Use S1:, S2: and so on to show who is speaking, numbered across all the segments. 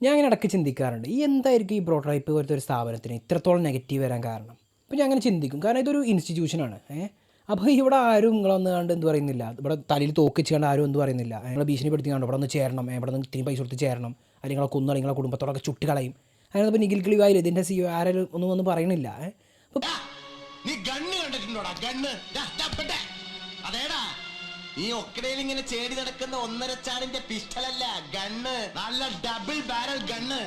S1: ഞാൻ അങ്ങനെ ഇടയ്ക്ക് ചിന്തിക്കാറുണ്ട് ഈ എന്തായിരിക്കും ഈ പ്രോട്ടോടൈപ്പ് പോലത്തെ ഒരു സ്ഥാപനത്തിന് ഇത്രത്തോളം നെഗറ്റീവ് വരാൻ കാരണം? അപ്പോൾ ഞാൻ അങ്ങനെ ചിന്തിക്കും കാരണം ഇതൊരു ഇൻസ്റ്റിറ്റ്യൂഷനാണ് ഏഹ് അപ്പോൾ ഇവിടെ ആരും നിങ്ങളൊന്ന് കണ്ട് എന്ത് പറയുന്നില്ല? ഇവിടെ തലയിൽ തോക്കിച്ച് കണ്ട് ആരും എന്ത് പറയുന്നില്ല? നിങ്ങളെ ഭീഷണിപ്പെടുത്തി കണ്ടോ ഇവിടെ ഒന്ന് ചേരണം ഇവിടെ നിന്ന് ഇത്തിരി പൈസ കൊടുത്ത് ചേരണം അല്ലെങ്കിൽ നിങ്ങളെ കൊന്നു നിങ്ങളെ കുടുംബത്തോടൊക്കെ ചുട്ടി കളയും. അങ്ങനെ ഇപ്പോൾ നിഖിൽ കിളിവായി ഇതിന്റെ സി ആരും ഒന്നും ഒന്നും പറയണില്ല അപ്പോൾ
S2: നീ ഗണ്ണ് കണ്ടിട്ടുണ്ടോടാ ഗണ്ണ്. അതേടാ. നീ ഒക്കടയിൽ ഇങ്ങനെ ചേടി നടക്കുന്ന ഒന്നര ചാടിന്റെ പിസ്റ്റലല്ല ഗണ്ണ്. നല്ല ഡബിൾ ബാരൽ ഗണ്ണ്.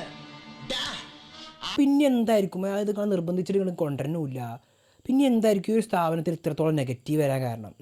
S1: പിന്നെ എന്തായിരിക്കും അതായത് നിങ്ങൾ നിർബന്ധിച്ചിട്ട് നിങ്ങൾ കൊണ്ടുവരണില്ല. പിന്നെ എന്തായിരിക്കും ഈ ഒരു സ്ഥാപനത്തിൽ ഇത്രത്തോളം നെഗറ്റീവ് വരാൻ കാരണം?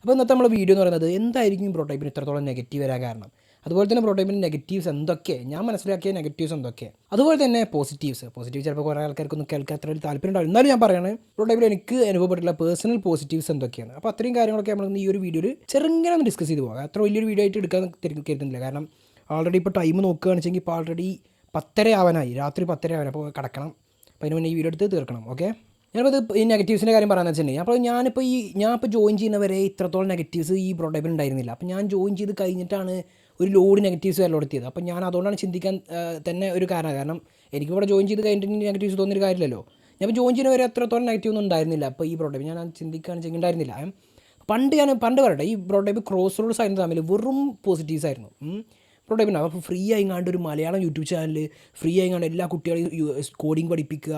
S1: അപ്പോൾ ഇന്നത്തെ നമ്മുടെ വീഡിയോ എന്ന് പറയുന്നത് എന്തായിരിക്കും ഈ പ്രോട്ടോടൈപ്പിന് ഇത്രത്തോളം നെഗറ്റീവ് വരാൻ കാരണം? അതുപോലെ തന്നെ പ്രോട്ടോടൈപ്പിന് നെഗറ്റീവ്സ് എന്തൊക്കെ? ഞാൻ മനസ്സിലാക്കിയ നെഗറ്റീവ്സ് എന്തൊക്കെ? അതുപോലെ തന്നെ പോസിറ്റീവ്സ് പോസിറ്റീവ് ചിലപ്പോൾ കുറേ ആൾക്കാർക്കൊന്നും കേൾക്കാൻ അത്ര ഒരു താല്പര്യം ഉണ്ടാവും എന്നാലും ഞാൻ പറയുന്നത് പ്രോട്ടോടൈപ്പിൽ എനിക്ക് അനുഭവപ്പെട്ടുള്ള പേഴ്സണൽ പോസിറ്റീവ്സ് എന്തൊക്കെയാണ്? അപ്പോൾ അത്രയും കാര്യങ്ങളൊക്കെ നമ്മൾ ഈ ഒരു വീഡിയോയിൽ ചെറുങ്ങനെ ഒന്ന് ഡിസ്കസ് ചെയ്ത് പോകാം. അത്ര വലിയൊരു വീഡിയോ ആയിട്ട് എടുക്കാൻ കരുതുന്നില്ല കാരണം ആൾറെഡി ഇപ്പോൾ ടൈം നോക്കുകയാണെന്ന് ഇപ്പോൾ ആൾറെഡി പത്തര ആവാനായി രാത്രി പത്തര ആവാനായി അപ്പോൾ കിടക്കണം. അപ്പോൾ അതിന് മുന്നേ ഈ വീഡിയോ എടുത്ത് തീർക്കണം. ഓക്കെ ഇത് ഈ നെഗറ്റീവ്സിന്റെ കാര്യം പറയാമെന്ന് വെച്ചിട്ടുണ്ടെങ്കിൽ അപ്പോൾ ഞാനിപ്പോൾ ഈ ഞാൻ ഇപ്പോൾ ജോയിൻ ചെയ്യുന്നവരെ ഇത്രത്തോളം നെഗറ്റീവ്സ് ഈ പ്രോഡക്റ്റിൽ ഉണ്ടായിരുന്നില്ല. അപ്പോൾ ഞാൻ ജോയിൻ ചെയ്ത് കഴിഞ്ഞിട്ടാണ് ഒരു ലോഡ് നെഗറ്റീവ്സ് വരലോടെത്തിയത്. അപ്പോൾ ഞാൻ അതുകൊണ്ടാണ് ചിന്തിക്കാൻ തന്നെ ഒരു കാരണം. കാരണം എനിക്ക് ഇവിടെ ജോയിൻ ചെയ്ത് കഴിഞ്ഞിട്ട് നെഗറ്റീവ്സ് തോന്നിയൊരു കാര്യമില്ലല്ലോ. ഞാൻ ജോയിൻ ചെയ്യുന്നവരെ അത്രത്തോളം നെഗറ്റീവ് ഒന്നും ഉണ്ടായിരുന്നില്ല. അപ്പോൾ ഈ പ്രോഡക്റ്റ് ഞാൻ ചിന്തിക്കുകയാണ് ചെയ്യുന്നുണ്ടായിരുന്നില്ല പണ്ട് ഞാൻ പണ്ട് പറയട്ടെ ഈ പ്രോഡക്റ്റ് ക്രോസ് റോഡ്സ് ആയിരുന്നു തമ്മിൽ വെറും പോസിറ്റീവ്സ് ആയിരുന്നു. പ്രോട്ടൈപ്പിന് അപ്പോൾ ഫ്രീ ആയി കണ്ട് ഒരു മലയാളം യൂട്യൂബ് ചാനൽ ഫ്രീ ആയി കണ്ട് എല്ലാ കുട്ടികളെയും കോഡിങ് പഠിപ്പിക്കുക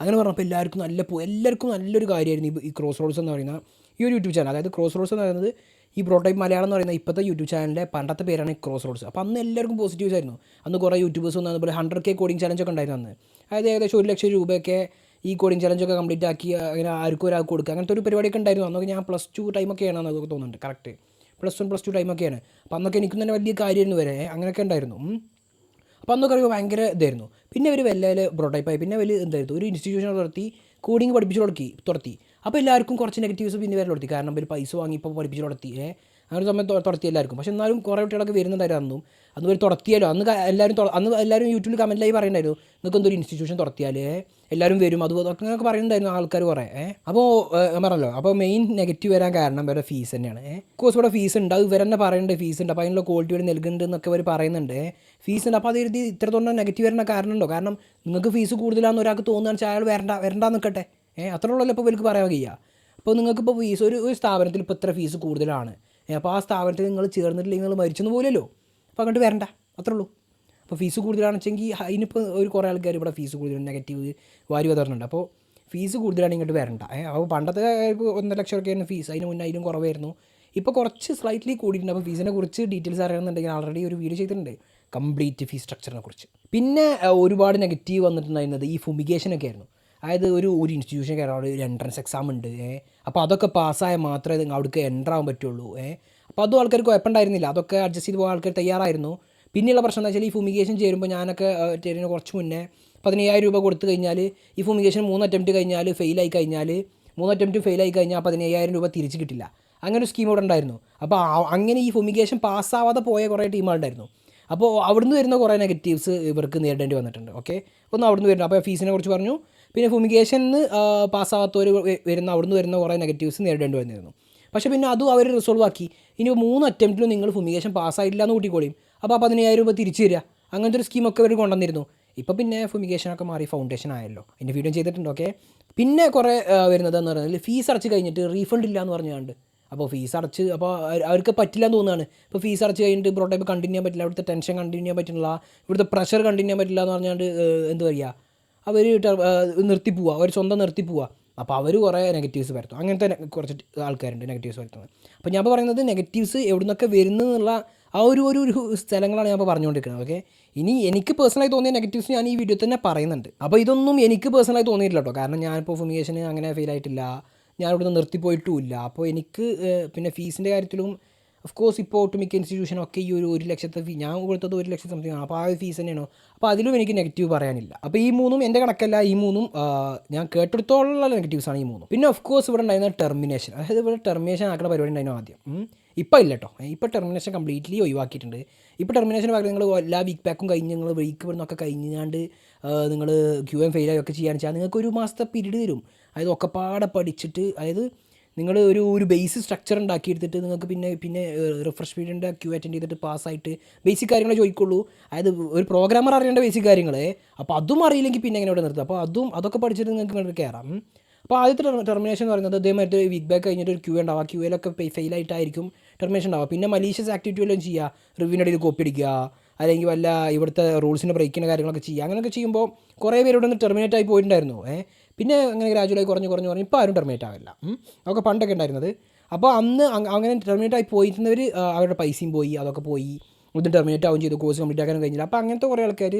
S1: അങ്ങനെ പറഞ്ഞപ്പോൾ എല്ലാവർക്കും നല്ല എല്ലാവർക്കും നല്ലൊരു കാര്യമായിരുന്നു ഈ- ക്രോസ് റോഡ്സ് എന്ന് പറയുന്ന ഈ ഒരു യൂട്യൂബ് ചാനൽ അതായത് ക്രോസ് റോഡ്സ് എന്ന് പറയുന്നത് ഈ പ്രോട്ടൈപ്പ് മലയാളം എന്ന് പറയുന്ന ഇപ്പോഴത്തെ യൂട്യൂബ് ചാനലിന്റെ പണ്ടത്തെ പേരാണ് ക്രോസ് റോഡ്സ് അപ്പോൾ അന്ന് എല്ലാവർക്കും പോസിറ്റീവ്സ് ആയിരുന്നു. അന്ന് കുറേ യൂട്യൂബേഴ്സ് വന്നു അതുപോലെ ഹൺഡ്രഡ് കെ കോഡിങ് ചലഞ്ച് ഒക്കെ ഉണ്ടായിരുന്നു അന്ന്. അതായത് ഏകദേശം ഒരു ലക്ഷം രൂപയൊക്കെ ഈ കോഡിങ് ചലഞ്ചൊക്കെ കംപ്ലീറ്റ് ആക്കി അങ്ങനെ ആർക്കും ഒരാൾക്ക് കൊടുക്കുക അങ്ങനത്തെ ഒരു പരിപാടിയൊക്കെ ഉണ്ടായിരുന്നു. അന്നൊക്കെ ഞാൻ പ്ലസ് ടു ടൈമൊക്കെയാണ് അതൊക്കെ തോന്നുന്നുണ്ട് correct plus one plus two ടൈമൊക്കെയാണ് അപ്പോൾ അന്നൊക്കെ എനിക്കും തന്നെ വലിയ കാര്യമായിരുന്നു വരെ അങ്ങനെയൊക്കെ ഉണ്ടായിരുന്നു. അപ്പോൾ അന്നൊക്കെ അറിയുമ്പോൾ ഭയങ്കര ഇതായിരുന്നു. പിന്നെ ഒരു വല്ല പ്രോട്ടൈപ്പായി പിന്നെ വലിയ എന്തായിരുന്നു? ഒരു ഇൻസ്റ്റിറ്റ്യൂഷൻ തുടർത്തി കോഡിങ് പഠിപ്പിച്ചു തുടക്കി തുടത്തി അപ്പോൾ എല്ലാവർക്കും കുറച്ച് നെഗറ്റീവ്സ് പിന്നെ വരെ തുടത്തി. കാരണം ഇവർ പൈസ വാങ്ങി ഇപ്പോൾ പഠിപ്പിച്ചു തുടത്തി. ഏ അങ്ങനെ ഒരു സമയം തൊ- തുടത്തി എല്ലാവർക്കും പക്ഷെ എന്നാലും കുറേ കുട്ടികളൊക്കെ വരുന്നുണ്ടായിരുന്നു. അന്നും അന്ന് ഒരു തുടത്തിയാലോ അന്ന് എല്ലാവരും അന്ന് എല്ലാവരും യൂട്യൂബിൽ കമന്റിലായി പറയുന്നുണ്ടായിരുന്നു. നിങ്ങൾക്ക് എന്തൊരു ഇൻസ്റ്റിറ്റ്യൂഷൻ തുടത്തിയാൽ എല്ലാവരും വരും. അത് അങ്ങനെയൊക്കെ പറയുന്നുണ്ടായിരുന്നു ആൾക്കാർ കുറേ. അപ്പോൾ പറഞ്ഞല്ലോ. അപ്പോൾ മെയിൻ നെഗറ്റീവ് വരാൻ കാരണം ഇവരുടെ ഫീസ് തന്നെയാണ്. കോഴ്സ് ഇവിടെ ഫീസ് ഉണ്ട്. അത് ഇവർ തന്നെ പറയുന്നുണ്ട് ഫീസ് ഉണ്ട്. അപ്പോൾ അതിനുള്ള ക്വാളിറ്റി ഇവിടെ നൽകുന്നുണ്ട് എന്നൊക്കെ അവർ പറയുന്നുണ്ട്. ഫീസ് ഉണ്ട്. അപ്പോൾ അത് ഇത്രത്തോളം നെഗറ്റീവ് വരേണ്ട കാരണമുണ്ടോ? കാരണം നിങ്ങൾക്ക് ഫീസ് കൂടുതലാണെന്ന് ഒരാൾക്ക് തോന്നുകയാണെന്ന് വെച്ചാൽ അയാൾ വരണ്ട വരണ്ട നിൽക്കട്ടെ. ഏഹ് അത്ര ഉള്ളല്ലോ ഇപ്പോൾ ഇവർക്ക് പറയാൻ കഴിയുക അപ്പോൾ നിങ്ങൾക്കിപ്പോൾ ഫീസ് ഒരു ഒരു സ്ഥാപനത്തിൽ ഇപ്പോൾ ഇത്ര ഫീസ് കൂടുതലാണ്. അപ്പോൾ ആ സ്ഥാപനത്തിൽ നിങ്ങൾ ചേർന്നിട്ടില്ലെങ്കിൽ നിങ്ങൾ മരിച്ചെന്ന് പോലല്ലോ അപ്പോൾ അങ്ങോട്ട് വരണ്ട. അത്രേ ഉള്ളൂ. അപ്പോൾ ഫീസ് കൂടുതലാണെന്ന് അതിനിപ്പോൾ ഒരു കുറേ ആൾക്കാർ ഇവിടെ ഫീസ് കൂടുതൽ നെഗറ്റീവ് വാരി വതറുന്നുണ്ട് അപ്പോൾ ഫീസ് കൂടുതലാണെങ്കിൽ ഇങ്ങോട്ട് വരണ്ട. അപ്പോൾ പണ്ടത്തെ ഒന്നര ലക്ഷം ഒക്കെ ആയിരുന്നു ഫീസ് അതിന് മുന്നേ അതിലും കുറവായിരുന്നു. ഇപ്പോൾ കുറച്ച് സ്ലൈറ്റ്ലി കൂടിയിട്ടുണ്ട്. അപ്പോൾ ഫീസിനെ കുറിച്ച് ഡീറ്റെയിൽസ് അറിയണമെന്നുണ്ടെങ്കിൽ ആൾറെഡി ഒരു വീഡിയോ ചെയ്തിട്ടുണ്ട്. കംപ്ലീറ്റ് ഫീസ് സ്ട്രക്ചറിനെ കുറിച്ച്. പിന്നെ ഒരുപാട് നെഗറ്റീവ് വന്നിട്ടുണ്ടായിരുന്നത് ഈ ഫുമിഗേഷനൊക്കെ ആയിരുന്നു. അതായത് ഒരു ഒരു ഇൻസ്റ്റിറ്റ്യൂഷൻ കയറാൻ ഒരു എൻട്രൻസ് എക്സാം ഉണ്ട് ഏഹ് അപ്പോൾ അതൊക്കെ പാസ്സായാൽ മാത്രമേ അവിടേക്ക് എന്റർ ആവാൻ പറ്റുള്ളൂ ഏഹ് അപ്പോൾ അതും ആൾക്കാർക്ക് കുഴപ്പമുണ്ടായിരുന്നില്ല. അതൊക്കെ അഡ്ജസ്റ്റ് ചെയ്ത് പോകാൻ ആൾക്കാർ തയ്യാറായിരുന്നു. പിന്നെയുള്ള പ്രശ്നം എന്താ വെച്ചാൽ ഈ ഫുമിഗേഷൻ ചേരുമ്പോൾ ഞാനൊക്കെ ചേരുന്ന കുറച്ച് മുന്നേ പതിനയ്യായിരം രൂപ കൊടുത്തു കഴിഞ്ഞാൽ ഈ ഫുമിഗേഷൻ മൂന്ന് അറ്റംപ്റ്റ് കഴിഞ്ഞാൽ ഫെയിലായി കഴിഞ്ഞാൽ മൂന്ന് അറ്റംപ്റ്റ് ഫെയിലായി കഴിഞ്ഞാൽ പതിനയ്യായിരം രൂപ തിരിച്ച് കിട്ടില്ല. അങ്ങനെ ഒരു സ്കീം ഇവിടെ ഉണ്ടായിരുന്നു. അപ്പോൾ അങ്ങനെ ഈ ഫുമിഗേഷൻ പാസ്സാവാതെ പോയ കുറേ ടീമുകളുണ്ടായിരുന്നു അപ്പോൾ അവിടുന്ന് വരുന്ന കുറേ നെഗറ്റീവ്സ് ഇവർക്ക് നേരിടേണ്ടി വന്നിട്ടുണ്ട് ഓക്കെ ഒന്ന് അവിടുന്ന് വരുന്നു അപ്പോൾ ഫീസിനെ കുറിച്ച് പറഞ്ഞു. പിന്നെ ഫുമിഗേഷന് പാസ്സാവാത്തവർ വരുന്ന അവിടുന്ന് വരുന്ന കുറേ നെഗറ്റീവ്സ് നേരിടേണ്ടി വന്നിരുന്നു. പക്ഷേ പിന്നെ അതും അവർ റിസോൾവ് ആക്കി. ഇനി മൂന്ന് അറ്റംപ്റ്റിലും നിങ്ങൾ ഫുമിഗേഷൻ പാസ്സായില്ല എന്ന് കൂട്ടിക്കോളിയും. അപ്പോൾ ആ പതിനയ്യായിരം രൂപ തിരിച്ചു തരിക അങ്ങനത്തെ ഒരു സ്കീമൊക്കെ അവർ കൊണ്ടുവന്നിരുന്നു. ഇപ്പോൾ പിന്നെ ഫുമിഗേഷനൊക്കെ മാറി ഫൗണ്ടേഷൻ ആയല്ലോ. അതിന്റെ വീഡിയോ ചെയ്തിട്ടുണ്ട് ഓക്കെ പിന്നെ കുറേ വരുന്നതെന്ന് പറഞ്ഞാൽ ഫീസ് അടച്ച് കഴിഞ്ഞിട്ട് റീഫണ്ട് ഇല്ല എന്ന് പറഞ്ഞുകൊണ്ട് അപ്പോൾ ഫീസ് അടച്ച് അപ്പോൾ അവർക്ക് പറ്റില്ല എന്ന് തോന്നുകയാണ്. ഇപ്പോൾ ഫീസ് അടച്ച് കഴിഞ്ഞിട്ട് പ്രോട്ടൈപ്പ് കണ്ടിന്യൂ ചെയ്യാൻ പറ്റില്ല ഇവിടുത്തെ ടെൻഷൻ കണ്ടിന്യൂ ചെയ്യാൻ പറ്റില്ല ഇവിടുത്തെ പ്രഷർ കണ്ടിന്യൂ ചെയ്യാൻ പറ്റില്ല എന്ന് പറഞ്ഞാൽ എന്ത് പറയുക അവർ നിർത്തി പോവുക അവർ സ്വന്തം നിർത്തി പോവുക. അപ്പോൾ അവർ കുറേ നെഗറ്റീവ്സ് വരുത്തും. അങ്ങനത്തെ കുറച്ച് ആൾക്കാരുണ്ട് നെഗറ്റീവ്സ് വരുത്തുന്നത്. അപ്പോൾ ഞാൻ പറയുന്നത് നെഗറ്റീവ്സ് എവിടെ നിന്നൊക്കെ വരുന്നു എന്നുള്ള ആ ഒരു ഒരു സ്ഥലങ്ങളാണ് ഞാൻ പറഞ്ഞുകൊണ്ടിരിക്കുന്നത്. ഓക്കെ ഇനി എനിക്ക് പേഴ്സണലായി തോന്നിയ നെഗറ്റീവ്സ് ഞാൻ ഈ വീഡിയോ തന്നെ പറയുന്നുണ്ട്. അപ്പോൾ ഇതൊന്നും എനിക്ക് പേഴ്സണലായി തോന്നിയിട്ടില്ല കേട്ടോ. കാരണം ഞാനിപ്പോൾ ഫുമിയേഷന് അങ്ങനെ ഫീൽ ആയിട്ടില്ല. ഞാൻ ഇവിടുന്ന് നിർത്തിപ്പോയിട്ടുമില്ല. അപ്പോൾ എനിക്ക് പിന്നെ ഫീസിന്റെ കാര്യത്തിലും ഓഫ് കോഴ്സ് ഇപ്പോൾ ഒട്ടുമിക്ക ഇൻസ്റ്റിറ്റ്യൂഷനൊക്കെ ഈ ഒരു ഒരു ലക്ഷത്തെ ഫീ ഞാൻ കൊടുത്തത് ഒരു ലക്ഷം സംതിങ് ആണ്. അപ്പോൾ ആ ഒരു ഫീസ് തന്നെയാണോ? അപ്പോൾ അതിലും എനിക്ക് നെഗറ്റീവ് പറയാനില്ല. അപ്പോൾ ഈ മൂന്നും എന്റെ കണക്കല്ല ഈ മൂന്നും ഞാൻ കേട്ടെടുത്തോളം നെഗറ്റീവ്സ് ആണ് ഈ മൂന്നും. പിന്നെ ഓഫ് കോഴ്സ് ഇവിടെ ഉണ്ടായിരുന്ന ടെർമിനേഷൻ അതായത് ഇവിടെ ടെർമിനേഷൻ ആക്കുന്ന പരിപാടി ഉണ്ടായിരുന്നു ആദ്യം. ഇപ്പോൾ ഇല്ല കേട്ടോ ഇപ്പോൾ ടെർമിനേഷൻ കംപ്ലീറ്റ്ലി ഒഴിവാക്കിയിട്ടുണ്ട്. ഇപ്പോൾ ടെർമിനേഷൻ പകരം നിങ്ങൾ എല്ലാ വീക്ക് പാക്കും കഴിഞ്ഞ് നിങ്ങൾ വീക്ക് ഇവിടുന്നൊക്കെ കഴിഞ്ഞാണ്ട് നിങ്ങൾ ക്യൂ എം ഫെയിലായി ഒക്കെ ചെയ്യാന്ന് വെച്ചാൽ നിങ്ങൾക്ക് ഒരു മാസത്തെ പിരീഡ് തരും. അതായത് ഒക്കെപ്പാടെ പഠിച്ചിട്ട് അതായത് നിങ്ങൾ ഒരു ഒരു ബേസ് സ്ട്രക്ചർ ഉണ്ടാക്കി എടുത്തിട്ട് നിങ്ങൾക്ക് പിന്നെ പിന്നെ റിഫ്രഷ് പീരിയഡിന്റെ ക്യൂ അറ്റൻഡ് ചെയ്തിട്ട് പാസ്സായിട്ട് ബേസിക് കാര്യങ്ങൾ ചോദിക്കുള്ളൂ. അതായത് ഒരു പ്രോഗ്രാമർ അറിയേണ്ട ബേസിക് കാര്യങ്ങൾ അപ്പോൾ അതും അറിയില്ലെങ്കിൽ പിന്നെ എങ്ങനെ ഇവിടെ നിർത്തുക? അപ്പോൾ അതും അതൊക്കെ പഠിച്ചിട്ട് നിങ്ങൾക്ക് ഇങ്ങോട്ട് കയറാം അപ്പോൾ ആദ്യത്തെ ടെർമിനേഷൻ എന്ന് പറയുന്നത് അതേമാതിരി വീക്ക് ബാക്ക് കഴിഞ്ഞിട്ട് ഒരു ക്യൂ ഉണ്ടാവുക ക്യൂ എല്ലൊക്കെ ഫെയിൽ ആയിട്ടായിരിക്കും ടെർമിനേഷൻ ഉണ്ടാവുക. പിന്നെ മലീഷ്യസ് ആക്ടിവിറ്റി വല്ലതും ചെയ്യുക. റിവ്യൂവിന്റെ ഇടയിൽ കോപ്പി അടിക്കുക. അല്ലെങ്കിൽ വല്ല ഇവിടുത്തെ റൂൾസിന്റെ ബ്രേക്കിന്റെ കാര്യങ്ങളൊക്കെ ചെയ്യുക. അങ്ങനെയൊക്കെ ചെയ്യുമ്പോൾ കുറേ പേര് ഇവിടെ നിന്ന് ടെർമിനേറ്റ് ആയി പോയിട്ടുണ്ടായിരുന്നു. ഏ പിന്നെ അങ്ങനെ ഗ്രാജുവലായി കുറഞ്ഞ് കുറഞ്ഞ് കുറഞ്ഞ് ഇപ്പോൾ ആരും ടെർമിനേറ്റ് ആവില്ല. അതൊക്കെ പണ്ടൊക്കെ ഉണ്ടായിരുന്നത്. അപ്പോൾ അന്ന് അങ്ങനെ ടെർമിനേറ്റ് ആയി പോയിരുന്നവർ അവരുടെ പൈസയും പോയി അതൊക്കെ പോയി. ഒന്നും ടെർമിനേറ്റ് ആവുകയും ചെയ്തു കോഴ്സ് കംപ്ലീറ്റ് ആക്കാനും കഴിഞ്ഞില്ല. അപ്പോൾ അങ്ങനത്തെ കുറേ ആൾക്കാർ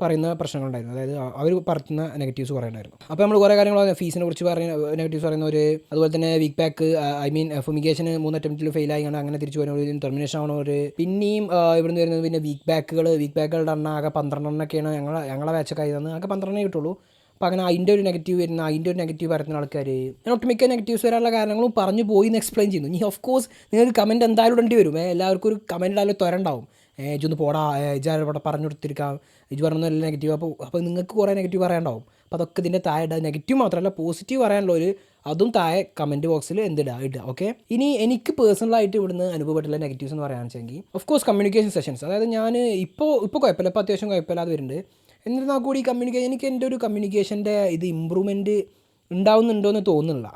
S1: പറയുന്ന പ്രശ്നങ്ങളുണ്ടായിരുന്നു. അതായത് അവർ പറയുന്ന നെഗറ്റീവ്സ് കുറേ ഉണ്ടായിരുന്നു. അപ്പോൾ നമ്മൾ കുറേ കാര്യങ്ങൾ ഫീസിനെ കുറിച്ച് പറയുന്ന നെഗറ്റീവ്സ് പറയുന്നവർ അതുപോലെ തന്നെ വീക്ക് പാക്ക് ഐ മീൻ ഫുമിഗേഷന് മൂന്ന് അറ്റംപ്റ്റിൽ ഫെയിൽ ആയി അങ്ങനെ തിരിച്ചു വരുന്നവർ ടെർമിനേഷൻ ആവണവർ പിന്നെയും ആ, ഇവിടുന്ന് വരുന്നത് പിന്നെ വീക്ക് ബാക്കുകൾ വീക്ക് ബാക്കുകളുടെ എണ്ണ ആകെ പന്ത്രണ്ടെണ്ണൊക്കെയാണ് ഞങ്ങളെ ഞങ്ങളെ ബാച്ചൊക്കെ ആയി തന്നെ ആകെ പന്ത്രണ്ടേ കിട്ടുള്ളൂ. അപ്പോൾ അങ്ങനെ അതിന്റെ ഒരു നെഗറ്റീവ് വരുന്ന അതിന്റെ ഒരു നെഗറ്റീവ് പറയുന്ന ആൾക്കാർ ഞാൻ ഒട്ടുമിക്ക നെഗറ്റീവ്സ് വരാനുള്ള കാരണങ്ങളും പറഞ്ഞു പോയി എന്ന് എക്സ്പ്ലെയിൻ ചെയ്യുന്നു. ഇനി ഓഫ് കോഴ്സ് നിങ്ങൾക്ക് കമന്റ് എന്തായാലും ഇടേണ്ടി വരും. എല്ലാവർക്കും ഒരു കമന്റ് ഇടാലും തൊരണ്ടാവും ഇജൊന്ന് പോടാ. ഇജാ ഇവിടെ പറഞ്ഞു കൊടുത്തിരിക്കാം. ഇജ് പറഞ്ഞല്ല നെഗറ്റീവ് അപ്പോൾ അപ്പോൾ നിങ്ങൾക്ക് കുറേ നെഗറ്റീവ് പറയാനുണ്ടാവും. അപ്പോൾ അതൊക്കെ ഇതിന്റെ താഴെ ഇടുക നെഗറ്റീവ് മാത്രമല്ല പോസിറ്റീവ് പറയാനുള്ള ഒരു അതും താഴെ കമന്റ് ബോക്സിൽ എന്തിടുക ഇടുക ഓക്കെ ഇനി എനിക്ക് പേഴ്സണലായിട്ട് ഇവിടുന്ന് അനുഭവപ്പെട്ടുള്ള നെഗറ്റീവ്സ് എന്ന് പറയുകയാണെന്ന് വെച്ചെങ്കിൽ ഓഫ് കോഴ്സ് കമ്മ്യൂണിക്കേഷൻ സെഷൻസ് അതായത് ഞാൻ ഇപ്പോൾ ഇപ്പോൾ കുഴപ്പമില്ല. ഇപ്പോൾ അത്യാവശ്യം കുഴപ്പമില്ലാതെ വരുന്നുണ്ട്. എന്നിരുന്നാൽ കൂടി കമ്മ്യൂണിക്കേഷൻ എനിക്ക് എന്റെ ഒരു കമ്മ്യൂണിക്കേഷന്റെ ഇത് ഇമ്പ്രൂവ്മെന്റ് ഉണ്ടാവുന്നുണ്ടോ എന്ന് തോന്നുന്നില്ല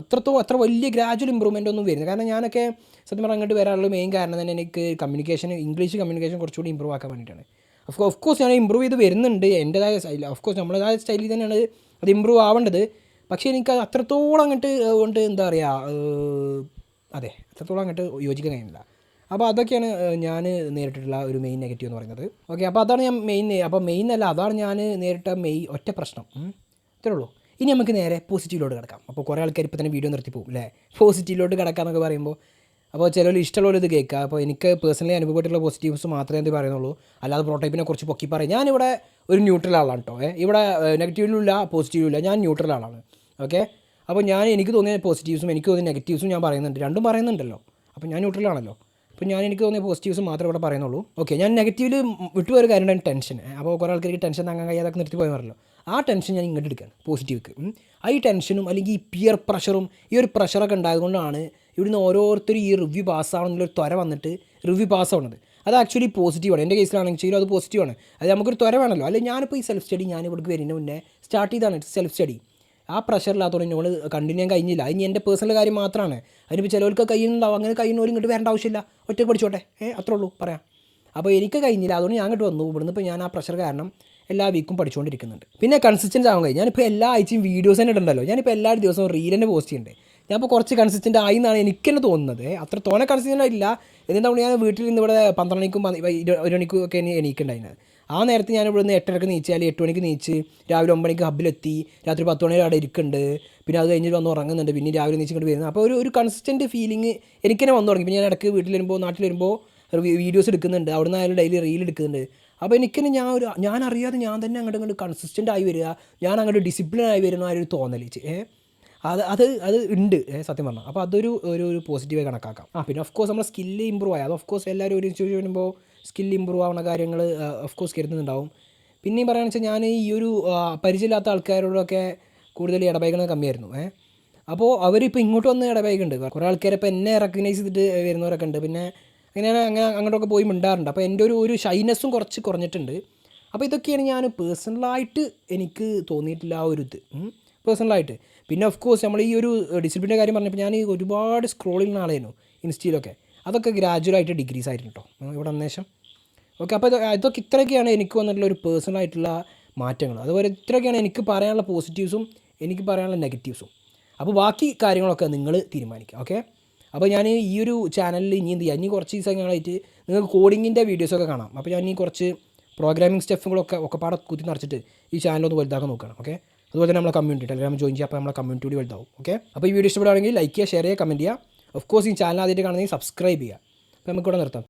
S1: അത്രത്തോ അത്ര വലിയ ഗ്രാജുവൽ ഇമ്പ്രൂവ്മെന്റ് ഒന്നും വരുന്നില്ല. കാരണം ഞാനൊക്കെ സത്യം പറഞ്ഞാൽ അങ്ങോട്ട് വരാനുള്ള മെയിൻ കാരണം തന്നെ എനിക്ക് കമ്മ്യൂണിക്കേഷൻ ഇംഗ്ലീഷ് കമ്മ്യൂണിക്കേഷൻ കുറച്ചുകൂടി ഇമ്പ്രൂവ് ആക്കാൻ വേണ്ടിയിട്ടാണ് ഓഫ് ഓഫ് കോഴ്സ് ഞാൻ ഇമ്പ്രൂവ് ചെയ്ത് വരുന്നുണ്ട്. എന്റെതായ സ്റ്റൈൽ ഓഫ് കോഴ്സ് നമ്മളേതായ സ്റ്റൈലിൽ തന്നെയാണ് അത് ഇമ്പ്രൂവ് ആവേണ്ടത്. പക്ഷേ എനിക്ക് അത് അത്രത്തോളം അങ്ങോട്ട് കൊണ്ട് എന്താ പറയുക അതെ അത്രത്തോളം അങ്ങോട്ട് യോജിക്കാൻ കഴിയുന്നില്ല. അപ്പോൾ അതൊക്കെയാണ് ഞാൻ നേരിട്ടിട്ടുള്ള ഒരു മെയിൻ നെഗറ്റീവ് എന്ന് പറയുന്നത്. ഓക്കെ അപ്പോൾ അതാണ് ഞാൻ മെയിൻ അപ്പോൾ മെയിൻ അല്ല അതാണ് ഞാൻ നേരിട്ട മെയിൻ ഒറ്റ പ്രശ്നം. ഇത്രേ ഉള്ളൂ. ഇനി നമുക്ക് നേരെ പോസിറ്റീവിലോട്ട് കിടക്കാം. അപ്പോൾ കുറേ ആൾക്കാർ ഇപ്പോൾ തന്നെ വീഡിയോ നിർത്തി പോകും അല്ലേ പോസിറ്റീവിലോട്ട് കിടക്കാമെന്നൊക്കെ പറയുമ്പോൾ അപ്പോൾ ചിലർ ഇഷ്ടമുള്ള ഇത് കേൾക്കുക. അപ്പോൾ എനിക്ക് പേഴ്സണലി അനുഭവപ്പെട്ടുള്ള പോസിറ്റീവ്സ് മാത്രമേ എന്ത് പറയുന്നുള്ളൂ. അല്ലാതെ പ്രോട്ടൈപ്പിനെ കുറിച്ച് പൊക്കി പറയും. ഞാനിവിടെ ഒരു ന്യൂട്രൽ ആളാണ് കേട്ടോ. ഇവിടെ നെഗറ്റീവിലും ഇല്ല പോസിറ്റീവിലും ഇല്ല. ഞാൻ ന്യൂട്രൽ ആളാണ്. ഓക്കെ അപ്പോൾ ഞാൻ എനിക്ക് തോന്നിയ പോസിറ്റീവ്സും എനിക്ക് തോന്നിയ നെഗറ്റീവ്സും ഞാൻ പറയുന്നുണ്ട്. രണ്ടും പറയുന്നുണ്ടല്ലോ. അപ്പോൾ ഞാൻ ന്യൂട്രൽ ആണല്ലോ. അപ്പോൾ ഞാൻ എനിക്ക് തോന്നിയ പോസിറ്റീവ്സ് മാത്രമേ ഇവിടെ പറയുന്നുള്ളൂ. ഓക്കെ ഞാൻ നെഗറ്റീവിൽ വിട്ടുപോയൊരു കാര്യമാണ് ടെൻഷൻ അപ്പോൾ കുറേ ആൾക്കാർക്ക് ടെൻഷൻ താങ്ങാൻ കഴിയാതൊക്കെ നിർത്തി പോയി പറഞ്ഞല്ലോ ആ ടെൻഷൻ ഞാൻ ഇങ്ങോട്ട് എടുക്കുകയാണ് പോസിറ്റീവ്ക്ക്. ആ ഈ ടെൻഷനും അല്ലെങ്കിൽ ഈ പിയർ പ്രഷറും ഈ ഒരു പ്രഷറൊക്കെ ഉണ്ടായതുകൊണ്ടാണ് ഇവിടുന്ന് ഓരോരുത്തരും ഈ റിവ്യൂ പാസ്സാവണമെന്നുള്ളൊരു ത്വര വന്നിട്ട് റിവ്യൂ പാസ്സാവുന്നത് അത് ആക്ച്വലി പോസിറ്റീവാണ് എന്റെ കേസിലാണെങ്കിൽ അത് പോസിറ്റീവാണ് അത് നമുക്കൊരു ത്വര വേണമല്ലോ. അല്ലെങ്കിൽ ഞാനിപ്പോൾ ഈ സെൽഫ് സ്റ്റഡി ഞാൻ ഇവിടേക്ക് വരുന്നതിന് മുന്നേ സ്റ്റാർട്ട് ചെയ്താണ് സെൽഫ് സ്റ്റഡി ആ പ്രഷറില്ലാത്തതുകൊണ്ട് ഞങ്ങൾ കണ്ടിന്യൂ ചെയ്യാൻ കഴിഞ്ഞില്ല. അത് ഇനി എന്റെ പേഴ്സണൽ കാര്യം മാത്രമാണ് അതിനിപ്പോൾ ചിലവർക്ക് കഴിയുന്നുണ്ടാവും അങ്ങനെ കഴിയുന്നവരും ഇങ്ങോട്ട് വരേണ്ട ആവശ്യമില്ല. ഒറ്റയ്ക്ക് പഠിച്ചോട്ടെ. ഏ അത്രേ ഉള്ളൂ. പറയാം. അപ്പോൾ എനിക്ക് കഴിഞ്ഞില്ല. അതുകൊണ്ട് ഞാൻ അങ്ങോട്ട് വന്നു. ഇവിടുന്ന് ഇപ്പോൾ ഞാൻ ആ പ്രഷർ കാരണം എല്ലാ വീക്കും പഠിച്ചുകൊണ്ടിരിക്കുന്നുണ്ട് പിന്നെ കൺസിസ്റ്റൻസ് ആവാൻ കഴിയും ഞാനിപ്പോൾ എല്ലാ ആഴ്ചയും വീഡിയോസ് തന്നെ ഇടണ്ടല്ലോ. ഞാനിപ്പോൾ എല്ലാ ദിവസവും റീൽ തന്നെ പോസ്റ്റ് ചെയ്യുന്നുണ്ട് ഞാനിപ്പോൾ കുറച്ച് കൺസിസ്റ്റന്റ് ആയി എന്നാണ് എനിക്ക് തന്നെ തോന്നുന്നത്. അത്ര തോനെ കൺസിസ്റ്റന്റ് ആയില്ല എന്നിട്ടാണ് ഞാൻ വീട്ടിൽ നിന്ന് ഇവിടെ പന്ത്രണ്ട് മണിക്കും ഒരു മണിക്കും ഒക്കെ എണീക്കുണ്ടായിരുന്നത്. ആ നേരത്തെ ഞാൻ ഇവിടെ നിന്ന് എട്ടരക്ക് നീച്ചാൽ എട്ട് മണിക്ക് നീച്ച് രാവിലെ ഒമ്പണിക്ക് ഹബ്ബിലെത്തി രാത്രി പത്ത് മണി അവിടെ ഇരിക്കുന്നുണ്ട് പിന്നെ അത് കഴിഞ്ഞിട്ട് വന്ന് ഉറങ്ങുന്നുണ്ട്. പിന്നെ രാവിലെ നീച്ച് ഇങ്ങോട്ട് വരുന്നത്. അപ്പോൾ ഒരു ഒരു കൺസിസ്റ്റന്റ് ഫീലിംഗ് എനിക്ക് തന്നെ വന്നു തുടങ്ങി. പിന്നെ ഞാൻ ഇടയ്ക്ക് വീട്ടിൽ വരുമ്പോൾ നാട്ടിൽ വരുമ്പോൾ വീഡിയോസ് എടുക്കുന്നുണ്ട്. അവിടുന്ന് ആയാലും ഡെയിലി റീൽ എടുക്കുന്നുണ്ട്. അപ്പോൾ എനിക്ക് തന്നെ ഞാൻ ഒരു ഞാൻ അറിയാതെ ഞാൻ തന്നെ അങ്ങോട്ട് അങ്ങോട്ട് കൺസിസ്റ്റന്റ് ആയി വരിക. ഞാൻ അങ്ങോട്ട് ഡിസിപ്ലിൻ ആയി വരുന്ന ആ ഒരു തോന്നൽ ഏ. അത് അത് അത് ഉണ്ട് സത്യം പറഞ്ഞാൽ അപ്പോൾ അതൊരു ഒരു ഒരു പോസിറ്റീവായി കണക്കാക്കാം. ആ പിന്നെ ഓഫ് കോഴ്സ് നമ്മുടെ സ്കില്ല് ഇമ്പ്രൂവ് ആയി. അത് ഓഫ് കോഴ്സ് എല്ലാവരും ഒരു ഇൻസ്റ്റിറ്റ്യൂട്ട് വരുമ്പോൾ സ്കില്ല് ഇമ്പ്രൂവ് ആവുന്ന കാര്യങ്ങൾ ഓഫ് കോഴ്സ് കരുതുന്നുണ്ടാവും. പിന്നെയും പറയുകയാണെന്ന് വെച്ചാൽ ഞാൻ ഈ ഒരു പരിചയമില്ലാത്ത ആൾക്കാരോടൊക്കെ കൂടുതൽ ഇടപഴകുന്നത് കമ്മിയായിരുന്നു ഏ. അപ്പോൾ അവരിപ്പോൾ ഇങ്ങോട്ട് വന്ന് ഇടപഴകുന്നുണ്ട്. കുറേ ആൾക്കാരിപ്പോൾ എന്നെ റെക്കഗ്നൈസ് ചെയ്തിട്ട് വരുന്നവരൊക്കെ ഉണ്ട്. പിന്നെ അങ്ങനെ അങ്ങനെ അങ്ങോട്ടൊക്കെ പോയി മിണ്ടാറുണ്ട്. അപ്പോൾ എന്റെ ഒരു ഒരു ഷൈനെസ്സും കുറച്ച് കുറഞ്ഞിട്ടുണ്ട്. അപ്പോൾ ഇതൊക്കെയാണ് ഞാൻ പേഴ്സണലായിട്ട് എനിക്ക് തോന്നിയിട്ടില്ല ആ ഒരു ഇത് പേഴ്സണലായിട്ട് പിന്നെ ഓഫ് കോഴ്സ് നമ്മൾ ഈ ഒരു ഡിസിപ്ലിന്റെ കാര്യം പറഞ്ഞപ്പോൾ ഞാൻ ഒരുപാട് സ്ക്രോൾ ചെയ്യുന്ന ആളായിരുന്നു ഇൻസ്റ്റയിലൊക്കെ. അതൊക്കെ ഗ്രാജുവലായിട്ട് ഡിഗ്രീസ് ആയിരുന്നു കേട്ടോ ഇവിടെ അന്വേഷം ഓക്കെ അപ്പോൾ ഇതൊക്കെ ഇത്രയൊക്കെയാണ് എനിക്ക് വന്നിട്ടുള്ള ഒരു പേഴ്സണൽ ആയിട്ടുള്ള മാറ്റങ്ങൾ. അതുപോലെ ഇത്രയൊക്കെയാണ് എനിക്ക് പറയാനുള്ള പോസിറ്റീവ്സും എനിക്ക് പറയാനുള്ള നെഗറ്റീവ്സും അപ്പോൾ ബാക്കി കാര്യങ്ങളൊക്കെ നിങ്ങൾ തീരുമാനിക്കുക ഓക്കെ അപ്പോൾ ഞാൻ ഈ ഒരു ചാനലിൽ ഇനി എന്ത് ചെയ്യാം? ഇനി കുറച്ച് ദിവസങ്ങളായിട്ട് നിങ്ങൾക്ക് കോഡിങ്ങിന്റെ വീഡിയോസൊക്കെ കാണാം. അപ്പോൾ ഞാൻ ഈ കുറച്ച് പ്രോഗ്രാമിംഗ് സ്റ്റെഫുകളൊക്കെ ഒക്കെ പാടെ കുത്തി നിറച്ചിട്ട് ഈ ചാനലൊന്ന് വലുതാക്കാൻ നോക്കണം ഓക്കെ അതുപോലെ തന്നെ നമ്മളെ കമ്മ്യൂണിറ്റി ടെലഗ്രാം ജോയിൻ ചെയ്യുക അപ്പോൾ നമ്മളെ കമ്മ്യൂണിറ്റി കൂടി വലുതാവും ഓക്കെ അപ്പോൾ ഈ വീഡിയോ ഇഷ്ടപ്പെടുകയാണെങ്കിൽ ലൈക്ക് ചെയ്യുക ഷെയർ ചെയ്യുക കമന്റ് ചെയ്യുക. ഓഫ് കോഴ്സ് ഈ ചാനൽ ആദ്യമായിട്ട് കാണുന്നെങ്കിൽ സബ്സ്ക്രൈബ് ചെയ്യുക. അപ്പോൾ നമുക്കിവിടെ നിർത്താം.